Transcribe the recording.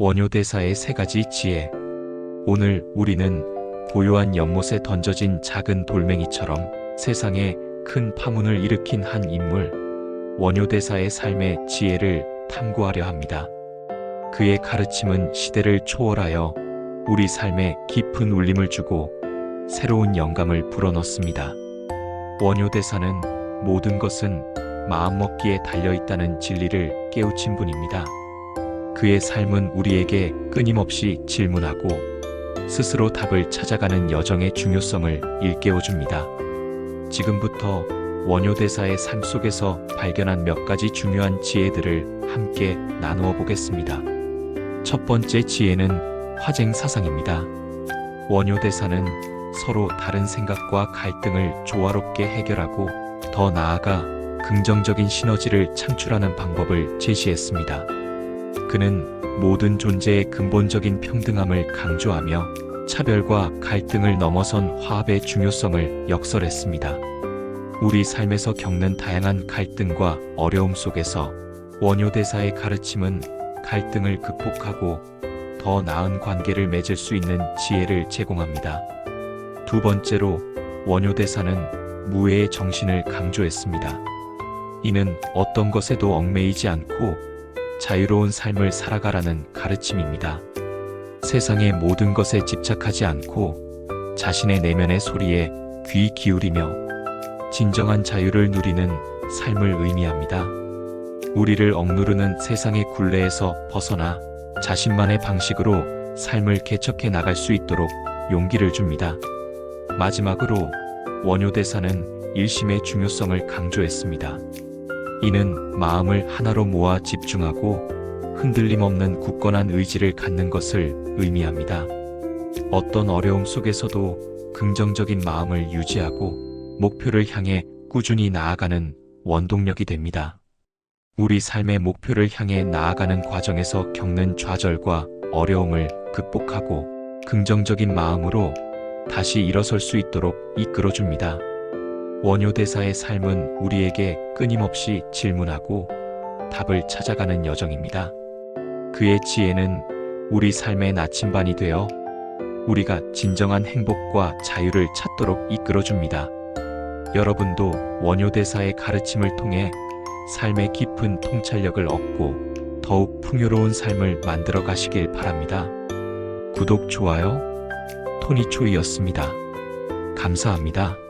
원효대사의 세 가지 지혜. 오늘 우리는 고요한 연못에 던져진 작은 돌멩이처럼 세상에 큰 파문을 일으킨 한 인물, 원효대사의 삶의 지혜를 탐구하려 합니다. 그의 가르침은 시대를 초월하여 우리 삶에 깊은 울림을 주고 새로운 영감을 불어넣습니다. 원효대사는 모든 것은 마음먹기에 달려있다는 진리를 깨우친 분입니다. 그의 삶은 우리에게 끊임없이 질문하고 스스로 답을 찾아가는 여정의 중요성을 일깨워줍니다. 지금부터 원효대사의 삶 속에서 발견한 몇 가지 중요한 지혜들을 함께 나누어 보겠습니다. 첫 번째 지혜는 화쟁 사상입니다. 원효대사는 서로 다른 생각과 갈등을 조화롭게 해결하고 더 나아가 긍정적인 시너지를 창출하는 방법을 제시했습니다. 그는 모든 존재의 근본적인 평등함을 강조하며 차별과 갈등을 넘어선 화합의 중요성을 역설했습니다. 우리 삶에서 겪는 다양한 갈등과 어려움 속에서 원효대사의 가르침은 갈등을 극복하고 더 나은 관계를 맺을 수 있는 지혜를 제공합니다. 두 번째로 원효대사는 무해의 정신을 강조했습니다. 이는 어떤 것에도 얽매이지 않고 자유로운 삶을 살아가라는 가르침입니다. 세상의 모든 것에 집착하지 않고 자신의 내면의 소리에 귀 기울이며 진정한 자유를 누리는 삶을 의미합니다. 우리를 억누르는 세상의 굴레에서 벗어나 자신만의 방식으로 삶을 개척해 나갈 수 있도록 용기를 줍니다. 마지막으로 원효대사는 일심의 중요성을 강조했습니다. 이는 마음을 하나로 모아 집중하고 흔들림 없는 굳건한 의지를 갖는 것을 의미합니다. 어떤 어려움 속에서도 긍정적인 마음을 유지하고 목표를 향해 꾸준히 나아가는 원동력이 됩니다. 우리 삶의 목표를 향해 나아가는 과정에서 겪는 좌절과 어려움을 극복하고 긍정적인 마음으로 다시 일어설 수 있도록 이끌어줍니다. 원효대사의 삶은 우리에게 끊임없이 질문하고 답을 찾아가는 여정입니다. 그의 지혜는 우리 삶의 나침반이 되어 우리가 진정한 행복과 자유를 찾도록 이끌어줍니다. 여러분도 원효대사의 가르침을 통해 삶의 깊은 통찰력을 얻고 더욱 풍요로운 삶을 만들어 가시길 바랍니다. 구독, 좋아요, 토니초이였습니다. 감사합니다.